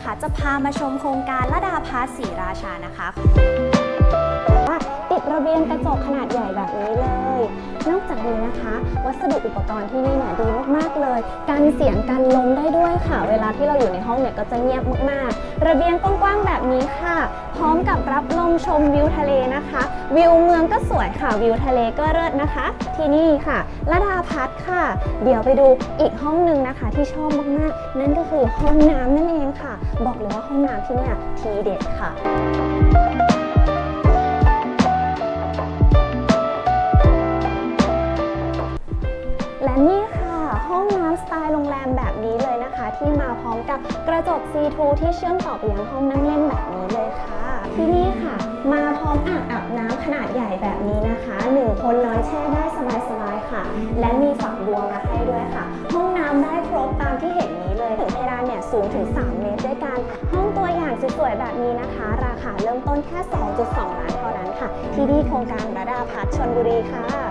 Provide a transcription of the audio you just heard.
นะคะ จะพามาชมโครงการละดาพาสีราชานะคะ ระเบียงกระจกขนาดใหญ่แบบนี้เลย นอกจากนี้นะคะ วัสดุอุปกรณ์ที่นี่เนี่ยดีมากๆเลยกันเสียงกันลมได้ด้วยค่ะ เวลาที่เราอยู่ในห้องเนี่ยก็จะเงียบมากๆ ระเบียงกว้างๆแบบนี้ค่ะ พร้อมกับรับลมชมวิวทะเลนะคะ วิวเมืองก็สวยค่ะวิวทะเลก็เลิศนะคะ ที่นี่ค่ะละดาพัฒค่ะ เดี๋ยวไปดูอีกห้องหนึ่งนะคะ ที่ชอบมากๆ นั่นก็คือห้องน้ำนั่นเองค่ะ บอกเลยว่าห้องน้ำที่เนี่ยทีเด็ดค่ะ สไตล์โรงแรมแบบนี้เลยนะคะ ที่มาพร้อมกับกระจก C2 ที่เชื่อมต่อไปยังห้องนั่งเล่นแบบนี้เลยค่ะ ที่นี่ค่ะ มาพร้อมอ่างอาบน้ำขนาดใหญ่แบบนี้นะคะหนึ่งคนนอนแช่ได้สบายๆค่ะ และมีฝักบัวมาให้ด้วยค่ะ ห้องน้ำได้ครบตามที่เห็นนี้เลยถึงเพดานเนี่ยสูงถึง 3 เมตรด้วยกัน ห้องตัวอย่างสวยๆแบบนี้นะคะ ราคาเริ่มต้นแค่ 2.2 ล้านเท่านั้นค่ะ ที่นี่โครงการระดาพัฒน์ชนบุรีค่ะ